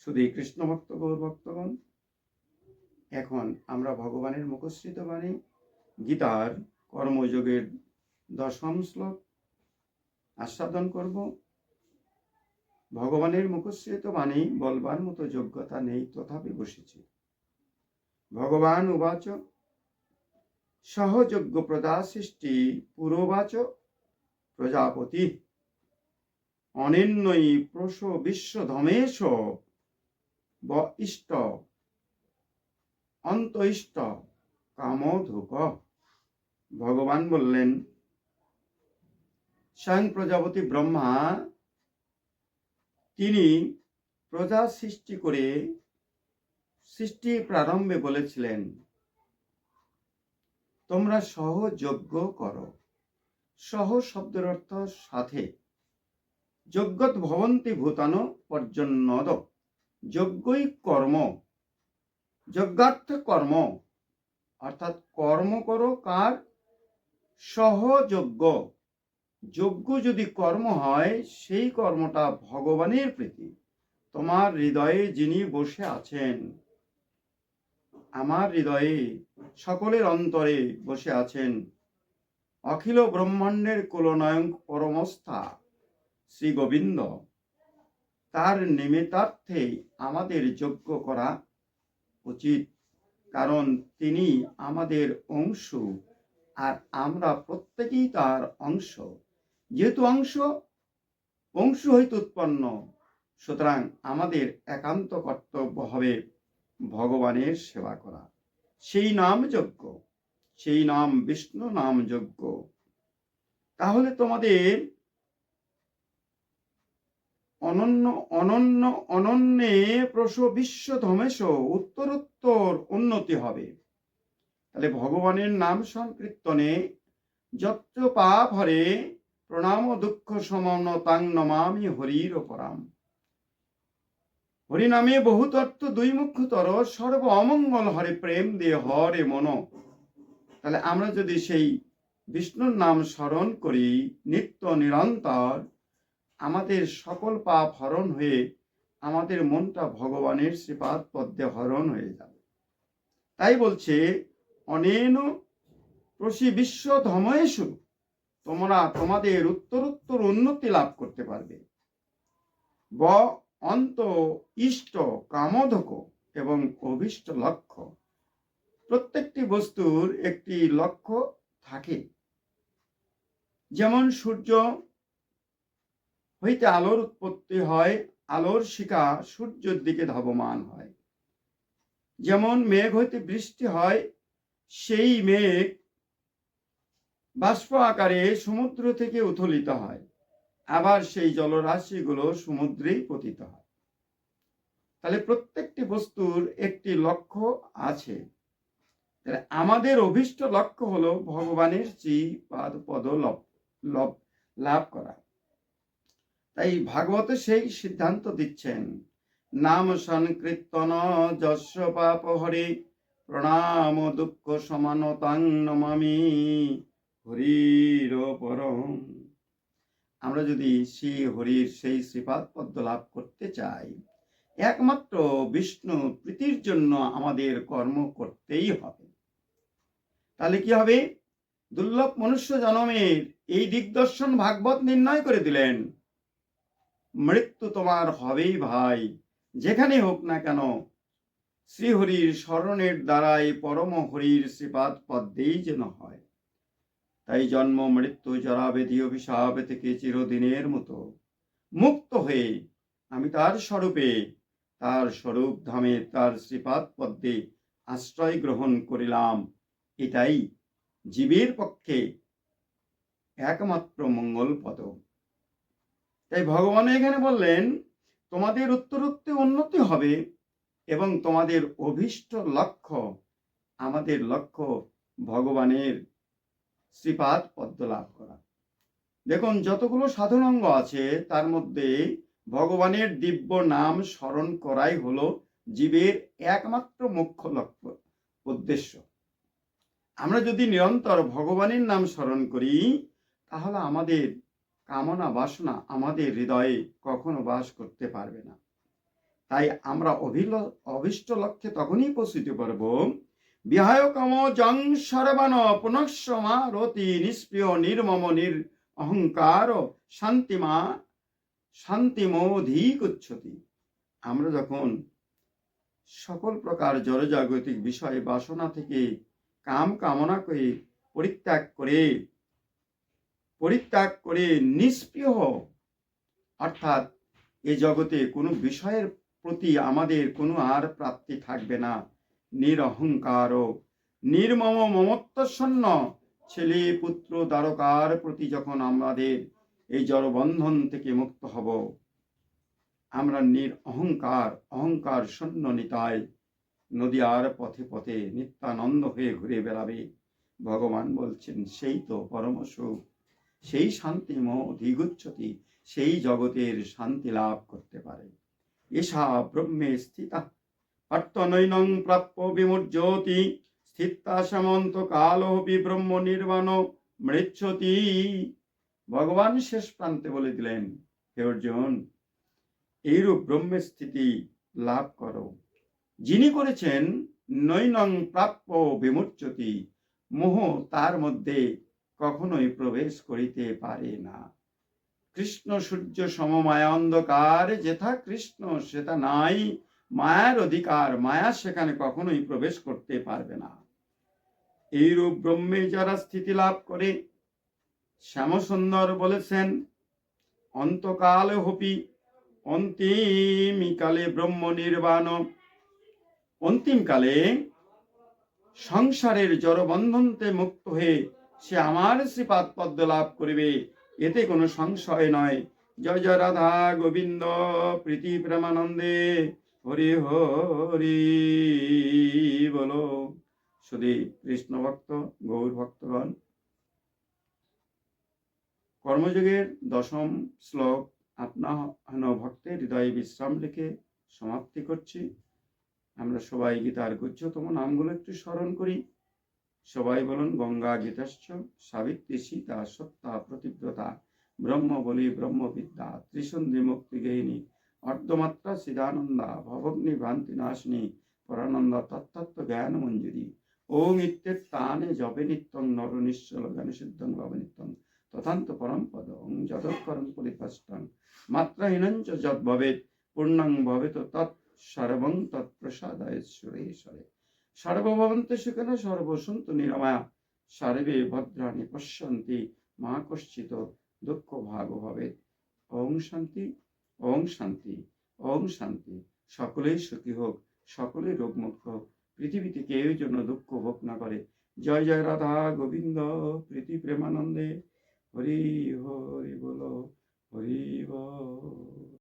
শুধু কৃষ্ণ ভক্ত গৌর ভক্তগণ। এখন আমরা ভগবানের মুখশ্রিত বাণী, গীতার কর্মযোগের দশম শ্লোক আস্বাদন করব। ভগবানের মুখশ্রিত বাণী, বলবার মতো যোগ্যতা নেই, তথাপি বসেছি। ভগবান উবাচ, সহযোগ্য প্রজা সৃষ্টি, পুরোবাচ, প্রজাপতি। অনিন্নয়ী প্রস বিশ্বধমেশ ব ইষ্ট। ইষ্ট কামধুক ভগবান বললেন, স্বয়ং প্রজাপতি ব্রহ্মা, তিনি প্রজা সৃষ্টি করে সৃষ্টি প্রারম্ভে বলেছিলেন, তোমরা সহযোগ্য করো। সহ শব্দের অর্থ সাথে। যজ্ঞত ভবন্তি ভূতান পর্যন্নদ যজ্ঞই কর্ম। যজ্ঞার্থ কর্ম। অর্থাৎ কর্ম করো কার? সহযোগ্য যজ্ঞ যদি কর্ম হয়, সেই কর্মটা ভগবানের প্রীতি। তোমার হৃদয়ে যিনি বসে আছেন, আমার হৃদয়ে সকলের অন্তরে বসে আছেন, অখিল ব্রহ্মাণ্ডের কুলনায়ক পরমস্থা শ্রী গোবিন্দ। তার নিমিত্তার্থে আমাদের যোগ্য করা উচিত। কারণ তিনি আমাদের অংশ আর আমরা প্রত্যেকেই তার অংশ। যেহেতু অংশ অংশ হইতে উৎপন্ন। সুতরাং আমাদের একান্ত কর্তব্য হবে ভগবানের সেবা করা। সেই নাম যজ্ঞ, সেই নাম বিষ্ণু নাম যজ্ঞ। তাহলে তোমাদের অনন্য অনন্য, অনন্যে প্রস বিশ্ব ধমেশ উত্তরোত্তর উন্নতি হবে। তাহলে ভগবানের নাম সংকীর্তনে যত্র পাপ হরে প্রণাম দুঃখ সমন তাং নমামি হরির পরাম। হরিনামে বহুত দুই মুখ্যতর, সর্ব অমঙ্গল হরে প্রেম দিয়ে হরে মন। তাহলে আমরা যদি সেই বিষ্ণুর নাম স্মরণ করি, নিত্য নিরন্তর আমাদের সকল পাপ হরণ হয়ে আমাদের মনটা ভগবানের শ্রীপাদ পদ্মে হরণ হয়ে যাবে। তাই বলছে, অনেন প্রসি বিশ্ব ধময়েশু তোমরা তোমাদের উত্তরোত্তর উন্নতি লাভ করতে পারবে। ব, অন্ত ইষ্ট কামধক এবং অভিষ্ট লক্ষ্য প্রত্যেকটি বস্তুর একটি লক্ষ্য থাকে। যেমন সূর্য হইতে আলোর উৎপত্তি হয়, আলোর শিখা সূর্যের দিকে ধাবমান হয়। যেমন মেঘ হইতে বৃষ্টি হয়, সেই মেঘ বাষ্প আকারে সমুদ্র থেকে উথলিত হয়, আবার সেই জলরাশিগুলো সমুদ্রেই পতিত হয়। তাহলে প্রত্যেকটি বস্তুর একটি লক্ষ্য আছে। তাহলে আমাদের অভিষ্ট লক্ষ্য হলো ভগবানের শ্রী পাদ পদ লভ লাভ করা। তাই ভাগবত সেই সিদ্ধান্ত দিচ্ছেন। নাম সংকীর্তন যশ পাপ হরে, প্রণাম দুঃখ সমানতাং নমামি, হরির পরম। আমরা যদি শ্রী হরির সেই শ্রীপাদ পদ্ম লাভ করতে চাই, একমাত্র বিষ্ণু প্রীতির জন্য আমাদের কর্ম করতেই হবে। তাহলে কি হবে? দুর্লভ মনুষ্য জনমের এই দিগদর্শন ভাগবত নির্ণয় করে দিলেন। মৃত্যু তোমার হবেই ভাই। যেখানে হোক না কেন, শ্রীহরির স্মরণের দ্বারাই পরম হরির শ্রীপাদ পদ্মেই যেন হয়। তাই জন্ম, মৃত্যু জরা বেধি অভিশাপ থেকে চিরদিনের মতো মুক্ত হয়ে আমি তার স্বরূপে, তার স্বরূপ ধামে তার শ্রীপাদ পদ্মে আশ্রয় গ্রহণ করিলাম। এটাই জীবের পক্ষে একমাত্র মঙ্গল পদ। তাই ভগবান এখানে বললেন, তোমাদের উত্তরোত্তর উন্নতি হবে এবং তোমাদের অভিষ্ট লক্ষ্য, আমাদের লক্ষ্য ভগবানের শ্রীপাদ পদ্ম লাভ করা। দেখুন, যতগুলো সাধন অঙ্গ আছে, তার মধ্যে ভগবানের দিব্য নাম স্মরণ করাই হলো জীবের একমাত্র মুখ্য লক্ষ্য, উদ্দেশ্য। আমরা যদি নিরন্তর ভগবানের নাম স্মরণ করি, তাহলে আমাদের কামনা বাসনা আমাদের হৃদয়ে কখনো বাস করতে পারবে না। তাই আমরা অভিল, অভিষ্ট লক্ষ্যে তখনই পৌঁছিতে পারব বিহায় কম জং সর্বান পুনঃসমা রতি নিষ্প্রিয় নির্মম নির অহংকার শান্তিমা শান্তিমোধিকুচ্ছতি আমরা যখন সকল প্রকার জড়জাগতিক বিষয় বাসনা থেকে কাম কামনা করে পরিত্যাগ করে পরিত্যাগ করে নিষ্প্রিয় অর্থাৎ এ জগতে কোনো বিষয়ের প্রতি আমাদের কোনো আর প্রাপ্তি থাকবে না। নিরহংকার নির্মম মমত্বশূন্য ছেলে পুত্র দ্বারকার প্রতি যখন আমাদের এই জড়বন্ধন থেকে মুক্ত হব, আমরা নির অহংকার অহংকার শূন্য নিতায় নদীয়ার পথে পথে নিত্যানন্দ হয়ে ঘুরে বেড়াবে। ভগবান বলছেন, সেই তো পরম সুখ। সেই শান্তি অধিগুচ্ছতি, সেই জগতের শান্তি লাভ করতে পারে। এসা ব্রহ্মে স্থিতা অর্থনৈনং প্রাপ্য বিমুর্জ্যোতি স্থিতা সামন্ত কালোপি ব্রহ্ম নির্বাণ মৃচ্ছতি। ভগবান শেষ প্রান্তে বলে দিলেন, হে অর্জুন, এইরূপ ব্রহ্মের স্থিতি লাভ করো। যিনি করেছেন নৈনং প্রাপ্য বিমুচ্যতি মোহ তার মধ্যে কখনোই প্রবেশ করিতে পারে না। কৃষ্ণ সূর্য সমমায়া অন্ধকার, যেথা কৃষ্ণ সেটা নাই। মায়ার অধিকার, মায়া সেখানে কখনোই প্রবেশ করতে পারবে না। এইরূপ ব্রহ্মে যারা স্থিতি লাভ করে, শ্যামসুন্দর বলেছেন, অন্তকাল হপি অন্তিমকালে ব্রহ্ম নির্বাণ। অন্তিমকালে সংসারের জড়বন্ধনতে মুক্ত হয়ে সে আমার শ্রীপাদ পদ্ম লাভ করিবে। এতে কোনো সংশয় নয়। জয় জয় রাধা গোবিন্দ, প্রীতি প্রেমানন্দে। হরি হরি বলো। শুধু কৃষ্ণ ভক্ত, গৌর ভক্তগণ। কর্মযোগের দশম শ্লোক আপনার ভক্তের হৃদয়ে বিশ্রাম রেখে সমাপ্তি করছি। আমরা সবাই গীতার গুজ্জতম নামগুলো একটু স্মরণ করি। সবাই বলুন, গঙ্গা গীতাশ্চ, সাবিত্রী সীতা, সত্তা, প্রতিব্রতা, ব্রহ্ম বলি ব্রহ্মবিদ্যা ত্রিসন্ধি মুক্তি গেহিনী অর্ধমাত্রা সিদানন্দা ভবগ্নি ভ্রান্তি নাশিনী, পরানন্দা তত্তত্ব জ্ঞান মঞ্জুরি, ওম ইত্যেত্তানে জবে নিত্যং, নর নিশ্চল জ্ঞান সিদ্ধং ভব নিত্যং, তথান্ত পরম পদ, ওং যদৎকরণ পরিপাষ্টং মাত্রাহীনঞ্চ যদ ভবেত পূর্ণং ভবেত তৎ, সর্বং তৎপ্রসাদায় সুরেশ্বরে সর্বভবন্ত সুখেন সর্বসন্ত নিরাময়া। সর্বে ভদ্রাণি পশ্যন্তি, মা কশ্চিত দুঃখ ভাগ ভবে ওং শান্তি ওং শান্তি ওং শান্তি। সকলেই সুখী হোক, সকলেই রোগমুক্ত। হোক পৃথিবীতে কেউ জন্য দুঃখ ভোগ না করে। জয় জয় রাধা গোবিন্দ, প্রীতি প্রেমানন্দে। হরি হরি বলো, হরি